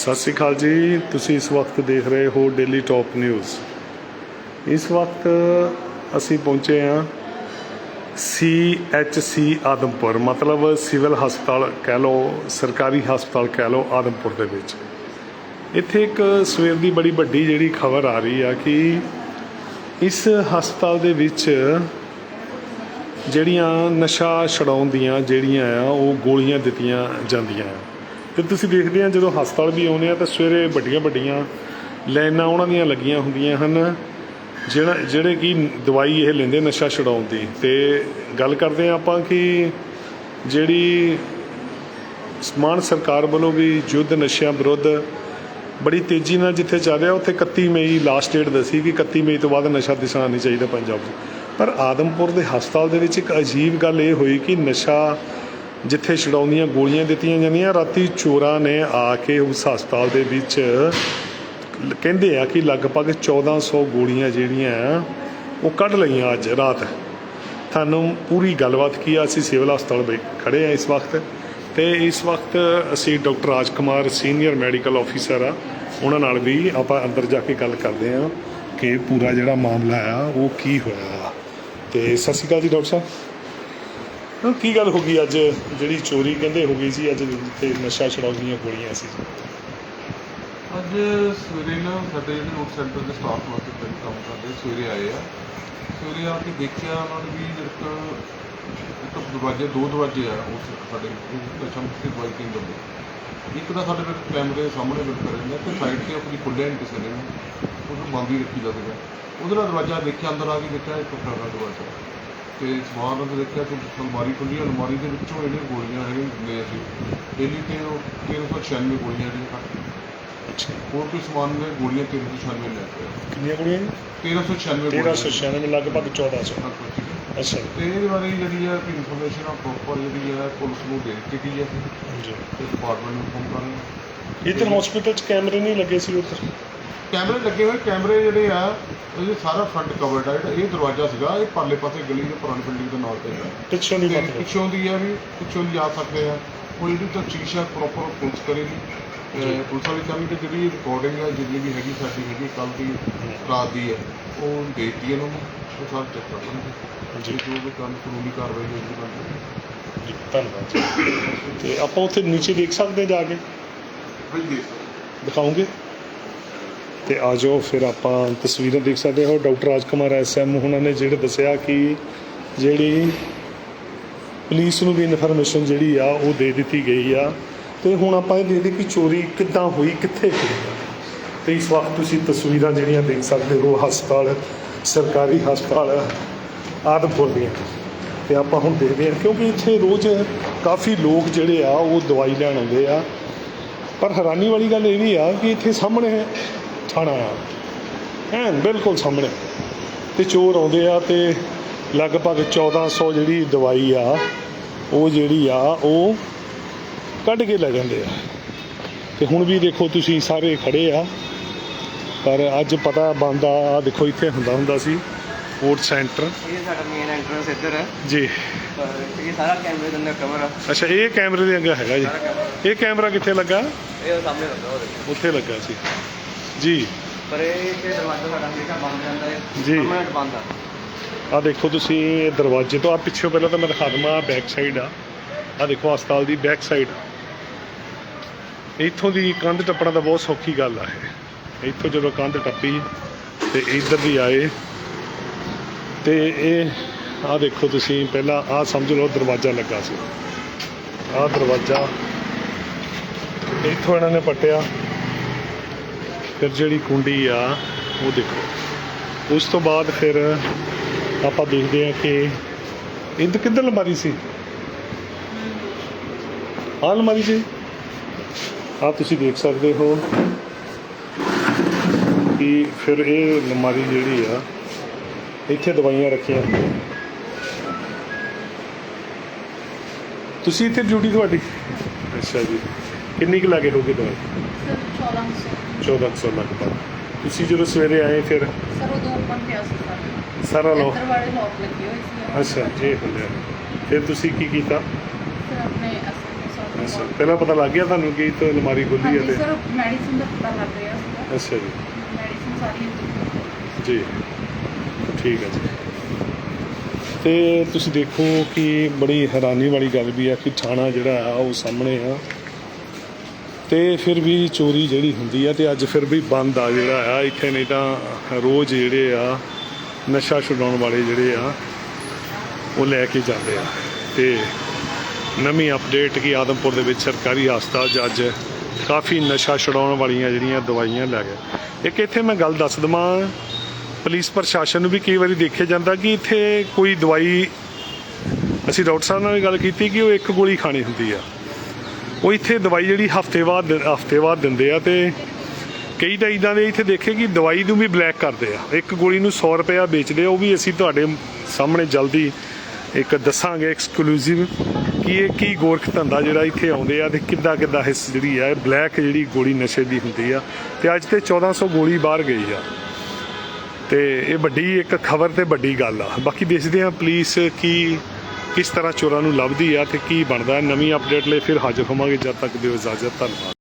ਸਤਿ ਸ਼੍ਰੀ ਅਕਾਲ ਜੀ। ਤੁਸੀਂ ਇਸ ਵਕਤ ਦੇਖ ਰਹੇ ਹੋ ਡੇਲੀ ਟਾਪ ਨਿਊਜ਼ ਇਸ ਵਕਤ ਅਸੀਂ ਪਹੁੰਚੇ ਹਾਂ ਸੀ ਐਚ ਸੀ ਆਦਮਪੁਰ, ਮਤਲਬ ਸਿਵਲ ਹਸਪਤਾਲ ਕਹਿ ਲਓ, ਸਰਕਾਰੀ ਹਸਪਤਾਲ ਕਹਿ ਲਓ, ਆਦਮਪੁਰ ਦੇ ਵਿੱਚ। ਇੱਥੇ ਇੱਕ ਸਵੇਰ ਦੀ ਬੜੀ ਵੱਡੀ ਜਿਹੜੀ ਖਬਰ ਆ ਰਹੀ ਆ ਕਿ ਇਸ ਹਸਪਤਾਲ ਦੇ ਵਿੱਚ ਜਿਹੜੀਆਂ ਨਸ਼ਾ ਛਡਾਉਣ ਦੀਆਂ ਜਿਹੜੀਆਂ ਆ, ਉਹ ਗੋਲੀਆਂ ਦਿੱਤੀਆਂ ਜਾਂਦੀਆਂ ਆ। ਤੇ ਤੁਸੀਂ ਦੇਖਦੇ ਆ ਜਦੋਂ ਹਸਪਤਾਲ ਵੀ ਆਉਂਦੇ ਆ ਤਾਂ ਸਵੇਰੇ ਵੱਡੀਆਂ ਵੱਡੀਆਂ ਲਾਈਨਾਂ ਉਹਨਾਂ ਦੀਆਂ ਲੱਗੀਆਂ ਹੁੰਦੀਆਂ ਹਨ, ਜਿਹੜਾ ਜਿਹੜੇ ਕਿ ਦਵਾਈ ਇਹ ਲੈਂਦੇ ਨਸ਼ਾ ਛਡਾਉਣ ਦੀ। ਤੇ ਗੱਲ ਕਰਦੇ ਆ ਆਪਾਂ ਕਿ ਜਿਹੜੀ ਸਮਾਨ ਸਰਕਾਰ ਵੱਲੋਂ ਵੀ ਯੁੱਧ ਨਸ਼ਿਆਂ ਵਿਰੁੱਧ ਬੜੀ ਤੇਜ਼ੀ ਨਾਲ ਜਿੱਥੇ ਚੱਲ ਰਿਹਾ, ਉੱਥੇ 31 ਮਈ ਲਾਸਟ ਡੇਟ ਦੱਸੀ ਕਿ 31 ਮਈ ਤੋਂ ਬਾਅਦ ਨਸ਼ਾ ਦਿਸਣਾ ਨਹੀਂ ਚਾਹੀਦਾ ਪੰਜਾਬ 'ਚ। ਪਰ ਆਦਮਪੁਰ ਦੇ ਹਸਪਤਾਲ ਦੇ ਵਿੱਚ ਇੱਕ ਅਜੀਬ ਗੱਲ ਇਹ ਹੋਈ ਕਿ ਨਸ਼ਾ ਜਿੱਥੇ ਛਡਾਉਂਦੀਆਂ ਗੋਲੀਆਂ ਦਿੱਤੀਆਂ ਜਾਂਦੀਆਂ, ਰਾਤੀ ਚੋਰਾਂ ਨੇ ਆ ਕੇ ਉਸ ਹਸਪਤਾਲ ਦੇ ਵਿੱਚ ਕਹਿੰਦੇ ਆ ਕਿ ਲਗਭਗ 1400 ਗੋਲੀਆਂ ਜਿਹੜੀਆਂ ਆ, ਉਹ ਕੱਢ ਲਈਆਂ ਅੱਜ ਰਾਤ। ਤੁਹਾਨੂੰ ਪੂਰੀ ਗੱਲਬਾਤ ਕੀ ਆ? ਅਸੀਂ ਸਿਵਲ ਹਸਪਤਾਲ ਵਿੱਚ ਖੜੇ ਆ ਇਸ ਵਕਤ ਤੇ ਇਸ ਵਕਤ ਅਸੀਂ doctor Raj Kumar senior medical officer ਆ। ਉਹਨਾਂ ਨਾਲ ਵੀ ਆਪਾਂ ਅੰਦਰ ਜਾ ਕੇ ਗੱਲ ਕਰਦੇ ਆ ਕਿ ਪੂਰਾ ਜਿਹੜਾ ਮਾਮਲਾ ਆ, ਉਹ ਕੀ ਹੋਇਆ। ਤੇ ਸਤਿ ਸ਼੍ਰੀ ਅਕਾਲ ਜੀ ਡਾਕਟਰ ਸਾਹਿਬ। ਹਾਂ, ਕੀ ਗੱਲ ਹੋ ਗਈ ਅੱਜ? ਜਿਹੜੀ ਚੋਰੀ ਕਹਿੰਦੇ ਹੋ ਗਈ ਸੀ ਅੱਜ ਤੇ ਨਸ਼ਾ ਛਡਾਉਣ ਗੋਲੀਆਂ ਸੀ। ਅੱਜ ਸਵੇਰੇ ਨਾ ਸਾਡੇ ਜਿਹੜੇ ਨੋਟ ਸੈਂਟਰ ਦੇ ਸਟਾਫ ਵਾਸਤੇ ਕੰਮ ਕਰਦੇ ਸਵੇਰੇ ਆਏ ਆ। ਸਵੇਰੇ ਆ ਕੇ ਦੇਖਿਆ ਉਹਨਾਂ ਨੇ ਵੀ ਇੱਕ ਇੱਕ ਦਰਵਾਜ਼ੇ ਦੋ ਦਰਵਾਜ਼ੇ ਆ ਉਸ ਸਾਡੇ ਦਸ਼ਮ ਤੇ ਦਵਾਈ ਕੇਂਦਰ ਦੇ ਇੱਕ ਤਾਂ ਸਾਡੇ ਕੋਲ ਕੈਮਰੇ ਸਾਹਮਣੇ ਬਿਲਕੁਲ ਕਰ ਰਹੇ ਤੇ ਸਾਈਡ ਤੇ ਆਪਣੀ ਖੁੱਲਿਆ ਨਹੀਂ ਕਿਸੇ ਨੇ ਉਹਨੂੰ ਬੰਦ ਹੀ ਰੱਖੀ ਦਾ ਸੀਗਾ ਉਹਦੇ ਨਾਲ ਦਰਵਾਜ਼ਾ ਦੇਖਿਆ ਅੰਦਰ ਆ ਕੇ ਦੇਖਿਆ ਇੱਕ ਟੁੱਟਾ ਹੋਇਆ ਦਰਵਾਜ਼ਾ। ਤੇ ਸਮਾਨ ਅੰਦਰ ਦੇਖਿਆ ਕਿ ਅਲਮਾਰੀ ਖੁੱਲੀ ਅਲਮਾਰੀ ਦੇ ਵਿੱਚੋਂ ਇਹਨੇ ਗੋਲੀਆਂ ਹੈਗੀਆਂ ਲਏ ਸੀ ਡੇਲੀ ਤੇ ਉਹ 396 ਗੋਲੀਆਂ ਜਿਹੜੀਆਂ ਕੱਟ ਅੱਛਾ। ਹੋਰ ਕੋਈ ਸਮਾਨ ਨੇ ਗੋਲੀਆਂ 396 ਲੈ ਕੇ। ਕਿੰਨੀਆਂ ਗੋਲੀਆਂ 1396 ਗੋਲੀਆਂ। 1396 ਲਗਭਗ 1400 ਹਾਂ, ਠੀਕ ਹੈ। ਅੱਛਾ। ਤੇ ਇਹਦੇ ਬਾਰੇ ਜਿਹੜੀ ਹੈ ਇਨਫੋਰਮੇਸ਼ਨ ਆ ਪ੍ਰੋਪਰ ਜਿਹੜੀ ਹੈ ਪੁਲਿਸ ਨੂੰ ਦੇ ਦਿੱਤੀ ਗਈ ਹੈ। ਜੀ ਤੇ ਡਿਪਾਰਟਮੈਂਟ ਨੂੰ ਫੋਨ ਕਰ ਰਹੇ ਇੱਧਰ ਹਸਪੀਟਲ 'ਚ ਕੈਮਰੇ ਨਹੀਂ ਲੱਗੇ ਸੀ ਉੱਧਰ? ਕੈਮਰੇ ਲੱਗੇ ਹੋਏ ਕੈਮਰੇ ਜਿਹੜੇ ਆ ਇਹ ਸਾਰਾ ਫਰੰਟ ਕਵਰਡ ਆ ਜਿਹੜਾ ਇਹ ਦਰਵਾਜ਼ਾ ਸੀਗਾ ਇਹ ਪਰਲੇ ਪਾਸੇ ਗਲੀ ਦੇ ਪੁਰਾਣੀ ਬਿਲਡਿੰਗ ਦੇ ਨਾਲ ਤੇ ਹੈ। ਪਿੱਛੋਂ ਤੇ ਮਤਲਬ ਪਿੱਛੋਂ ਦੀ ਆ ਵੀ ਪਿੱਛੋਂ ਦੀ ਆ ਸਕਦੇ ਆ। ਉਹ ਜਿਹੜੀ ਤਾਂ ਚੀਸ਼ਾ ਪ੍ਰੋਪਰ ਪੁਲਿਸ ਕਰੇਗੀ ਪੁਲਿਸ ਵਾਲੀ ਕਹਿੰਦੀ ਕਿ ਜਿਹੜੀ ਰਿਕਾਰਡਿੰਗ ਹੈ ਜਿੰਨੀ ਵੀ ਹੈਗੀ ਸਾਡੀ ਹੈਗੀ ਕੱਲ ਦੀ ਰਾਤ ਦੀ ਹੈ ਉਹ ਦੇਤੀ ਇਹਨਾਂ ਨੂੰ। ਉਹ ਸਭ ਚੈੱਕ ਕਰ ਲੈਣਗੇ। ਜੀ। ਜੀ ਵੀ ਕੰਮ ਕਾਨੂੰਨੀ ਕਾਰਵਾਈ ਹੋਏਗੀ ਬੰਦ ਜੀ ਧੰਨਵਾਦ। ਤੇ ਆਪਾਂ ਉੱਥੇ ਨੀਚੇ ਦੇਖ ਸਕਦੇ ਜਾ ਕੇ? ਹਾਂਜੀ। ਦਿਖਾਉਂਗੇ ਤੇ ਆ ਜਾਓ, ਫਿਰ ਆਪਾਂ ਤਸਵੀਰਾਂ ਦੇਖ ਸਕਦੇ ਹੋ। ਡਾਕਟਰ ਰਾਜ ਰਾਜਕੁਮਾਰ ਐਸਐਮ ਉਹਨਾਂ ਨੇ ਜਿਹੜੇ ਦੱਸਿਆ ਕਿ ਜਿਹੜੀ ਪੁਲਿਸ ਨੂੰ ਵੀ ਇਨਫੋਰਮੇਸ਼ਨ ਜਿਹੜੀ ਆ, ਉਹ ਦੇ ਦਿੱਤੀ ਗਈ ਆ। ਤੇ ਹੁਣ ਆਪਾਂ ਇਹ ਦੇਖਦੇ ਕਿ ਚੋਰੀ ਕਿੱਦਾਂ ਹੋਈ, ਕਿੱਥੇ ਹੋਈ ਤੇ ਇਸ ਵਕਤ ਤੁਸੀਂ ਤਸਵੀਰਾਂ ਜਿਹੜੀਆਂ ਦੇਖ ਸਕਦੇ ਹੋ, ਹਸਪਤਾਲ, ਸਰਕਾਰੀ ਹਸਪਤਾਲ ਆਦਮਪੁਰ ਦੀਆਂ। ਤੇ ਆਪਾਂ ਹੁਣ ਦੇਖਦੇ ਹਾਂ, ਕਿਉਂਕਿ ਇੱਥੇ ਰੋਜ਼ ਕਾਫੀ ਲੋਕ ਜਿਹੜੇ ਆ, ਉਹ ਦਵਾਈ ਲੈਣ ਆਉਂਦੇ ਆ। ਪਰ ਹੈਰਾਨੀ ਵਾਲੀ ਗੱਲ ਇਹ ਵੀ ਆ ਕਿ ਇੱਥੇ ਸਾਹਮਣੇ ਥਾਣਾ ਆ। ਐਨ ਬਿਲਕੁਲ ਸਾਹਮਣੇ। ਤੇ ਚੋਰ ਆਉਂਦੇ ਆ ਤੇ ਲਗਭਗ 1400 ਜਿਹੜੀ ਦਵਾਈ ਆ ਉਹ ਜਿਹੜੀ ਆ ਉਹ ਕੱਢ ਕੇ ਲੈ ਜਾਂਦੇ ਆ। ਤੇ ਹੁਣ ਵੀ ਦੇਖੋ ਤੁਸੀਂ ਸਾਰੇ ਖੜੇ ਆ। ਪਰ ਅੱਜ ਪਤਾ ਬੰਦਾ ਆ ਦੇਖੋ ਇੱਥੇ ਹੁੰਦਾ ਹੁੰਦਾ ਸੀ ਵੋਟ ਸੈਂਟਰ ਇਹ ਸਾਡਾ ਮੇਨ ਐਂਟਰੈਂਸ ਇੱਧਰ ਹੈ ਜੀ। ਇਹ ਸਾਰਾ ਕੈਮਰੇ ਦੇ ਅੰਦਰ ਕਵਰ ਆ। ਅੱਛਾ ਇਹ ਕੈਮਰੇ ਦੇ ਅੱਗੇ ਹੈਗਾ ਜੀ। ਕੈਮਰਾ ਇਹ ਕੈਮਰਾ ਕਿੱਥੇ ਲੱਗਾ? ਇਹ ਸਾਹਮਣੇ ਦੇਖੋ ਉੱਥੇ ਲੱਗਾ ਸੀ। ਜੀ। ਪਰ ਇਹ ਕਿ ਦਰਵਾਜ਼ਾ ਸਾਡਾ ਹਮੇਸ਼ਾ ਬੰਦ ਰਹਿੰਦਾ ਹੈ ਜੀ। permanent ਬੰਦ ਆ। ਆ ਦੇਖੋ ਤੁਸੀਂ ਇਹ ਦਰਵਾਜ਼ੇ ਤੋਂ ਆ ਪਿੱਛੇ ਪਹਿਲਾਂ ਤਾਂ ਮੈਂ ਦਿਖਾ ਦਵਾਂ ਬੈਕ ਸਾਈਡ ਆ। ਆ ਦੇਖੋ ਹਸਪਤਾਲ ਦੀ ਬੈਕ ਸਾਈਡ ਇੱਥੋਂ ਦੀ ਕੰਧ ਟੱਪਣਾ ਤਾਂ ਬਹੁਤ ਸੌਖੀ ਗੱਲ ਆ ਇਹ। ਇੱਥੋਂ ਜਦੋਂ ਕੰਧ ਟੱਪੀ ਤੇ ਇੱਧਰ ਦੀ ਆਏ ਤੇ ਇਹ ਆ ਦੇਖੋ ਤੁਸੀਂ ਪਹਿਲਾਂ ਆ ਸਮਝ ਲਓ ਦਰਵਾਜ਼ਾ ਲੱਗਾ ਸੀ। ਆ ਦਰਵਾਜ਼ਾ ਇੱਥੋਂ ਇਹਨਾਂ ਨੇ ਪੱਟਿਆ। ਫਿਰ ਜਿਹੜੀ ਕੁੰਡੀ ਆ ਉਹ ਦੇਖੋ। ਉਸ ਤੋਂ ਬਾਅਦ ਫਿਰ ਆਪਾਂ ਦੇਖਦੇ ਹਾਂ ਕਿ ਇੰਦ ਕਿੱਧਰ ਅਲਮਾਰੀ ਸੀ? ਆਹ ਅਲਮਾਰੀ ਜੀ ਆ ਤੁਸੀਂ ਦੇਖ ਸਕਦੇ ਹੋ ਕਿ ਫਿਰ ਇਹ ਅਲਮਾਰੀ ਜਿਹੜੀ ਆ ਇੱਥੇ ਦਵਾਈਆਂ ਰੱਖੀਆਂ। ਤੁਸੀਂ ਇੱਥੇ ਡਿਊਟੀ ਤੁਹਾਡੀ? ਅੱਛਾ ਜੀ। ਕਿੰਨੀ ਕੁ ਲੱਗੇ ਹੋਗੇ ਦਵਾਈ? ਸਰ 1400 1400 ਲਗਭਗ। ਤੁਸੀਂ ਜਦੋਂ ਸਵੇਰੇ ਆਏ ਫਿਰ? ਸਰ ਉਹ ਦੋ ਓਪਨ ਪਿਆ ਸੀ ਸਰ। ਸਾਰਾ ਲੋ ਇੱਧਰ ਵਾਲੇ ਲੋਕ ਲੱਗੇ ਹੋਏ ਸੀ। ਅੱਛਾ ਇਹ ਹੁੰਦੇ ਫਿਰ ਤੁਸੀਂ ਕੀ ਕੀਤਾ? ਆਪਣੇ ਸਾਹਿਬ ਅੱਛਾ ਪਹਿਲਾਂ ਪਤਾ ਲੱਗ ਗਿਆ ਤੁਹਾਨੂੰ ਕਿ ਇੱਥੇ ਅਲਮਾਰੀ ਖੁੱਲੀ ਹੈ ਤੇ? ਸਰ ਮੈਡੀਸਿਨ ਦਾ ਪਤਾ ਲੱਗ ਰਿਹਾ ਸੀਗਾ ਅੱਛਾ ਜੀ। ਮੈਡੀਸਿਨ ਸਾਰੀ ਜੀ। ਠੀਕ ਹੈ ਜੀ। ਤੇ ਤੁਸੀਂ ਦੇਖੋ ਕਿ ਬੜੀ ਹੈਰਾਨੀ ਵਾਲੀ ਗੱਲ ਵੀ ਆ ਕਿ ਥਾਣਾ ਜਿਹੜਾ ਆ ਉਹ ਸਾਹਮਣੇ ਆ। ਤੇ ਫਿਰ ਵੀ ਚੋਰੀ ਜਿਹੜੀ ਹੁੰਦੀ ਆ ਤੇ ਅੱਜ ਫਿਰ ਵੀ ਬੰਦ ਆ ਜਿਹੜਾ ਆ, ਇੱਥੇ ਨਹੀਂ ਤਾਂ ਰੋਜ਼ ਜਿਹੜੇ ਆ, ਨਸ਼ਾ ਛੁਡਾਉਣ ਵਾਲੇ ਜਿਹੜੇ ਆ, ਉਹ ਲੈ ਕੇ ਜਾਂਦੇ ਆ। ਤੇ ਨਵੀਂ ਅਪਡੇਟ ਕਿ ਆਦਮਪੁਰ ਦੇ ਵਿੱਚ ਸਰਕਾਰੀ ਹਸਪਤਾਲ 'ਚ ਅੱਜ ਕਾਫੀ ਨਸ਼ਾ ਛੁਡਾਉਣ ਵਾਲੀਆਂ ਜਿਹੜੀਆਂ ਦਵਾਈਆਂ ਲੈ ਗਏ। ਇੱਕ ਇੱਥੇ ਮੈਂ ਗੱਲ ਦੱਸ ਦਵਾਂ, ਪੁਲਿਸ ਪ੍ਰਸ਼ਾਸਨ ਨੂੰ ਵੀ ਕਈ ਵਾਰੀ ਦੇਖਿਆ ਜਾਂਦਾ ਕਿ ਇੱਥੇ ਕੋਈ ਦਵਾਈ, ਅਸੀਂ ਡਾਕਟਰ ਸਾਹਿਬ ਨਾਲ ਵੀ ਗੱਲ ਕੀਤੀ ਕਿ ਉਹ ਇੱਕ ਗੋਲੀ ਖਾਣੀ ਹੁੰਦੀ ਆ। ਉਹ ਇੱਥੇ ਦਵਾਈ ਜਿਹੜੀ ਹਫ਼ਤੇ ਬਾਅਦ ਹਫ਼ਤੇ ਬਾਅਦ ਦਿੰਦੇ ਆ ਤੇ ਕਈ ਤਾਂ ਇਦਾਂ ਦੇ ਇੱਥੇ ਦੇਖੇ ਕਿ ਦਵਾਈ ਨੂੰ ਵੀ ਬਲੈਕ ਕਰਦੇ ਆ। ਇੱਕ ਗੋਲੀ ਨੂੰ 100 ਰੁਪਇਆ ਵੇਚਦੇ ਆ, ਉਹ ਵੀ ਅਸੀਂ ਤੁਹਾਡੇ ਸਾਹਮਣੇ ਜਲਦੀ ਇੱਕ ਦੱਸਾਂਗੇ ਐਕਸਕਲੂਸਿਵ ਕਿ ਇਹ ਕੀ ਗੋਰਖ ਧੰਦਾ ਜਿਹੜਾ ਇੱਥੇ ਆਉਂਦੇ ਆ ਤੇ ਕਿੱਦਾਂ ਕਿੱਦਾਂ ਹਿੱਸ ਜਿਹੜੀ ਆ ਬਲੈਕ ਜਿਹੜੀ ਗੋਲੀ ਨਸ਼ੇ ਦੀ ਹੁੰਦੀ ਆ। ਤੇ ਅੱਜ ਤੇ 1400 ਗੋਲੀ ਬਾਹਰ ਗਈ ਆ। ਤੇ ਇਹ ਵੱਡੀ ਇੱਕ ਖਬਰ ਤੇ ਵੱਡੀ ਗੱਲ ਆ। ਬਾਕੀ ਦੇਖਦੇ ਆ ਪੁਲਿਸ ਕੀ ਕਿਸ ਤਰ੍ਹਾਂ ਚੋਰਾਂ ਨੂੰ ਲੱਭਦੀ ਆ ਤੇ ਕੀ ਬਣਦਾ ਨਵੀਂ ਅਪਡੇਟ ਲਈ ਫਿਰ ਹਾਜ਼ਰ ਹੋਵਾਂਗੇ। ਜਦ ਤੱਕ ਦਿਓ ਇਜਾਜ਼ਤ, ਧੰਨਵਾਦ।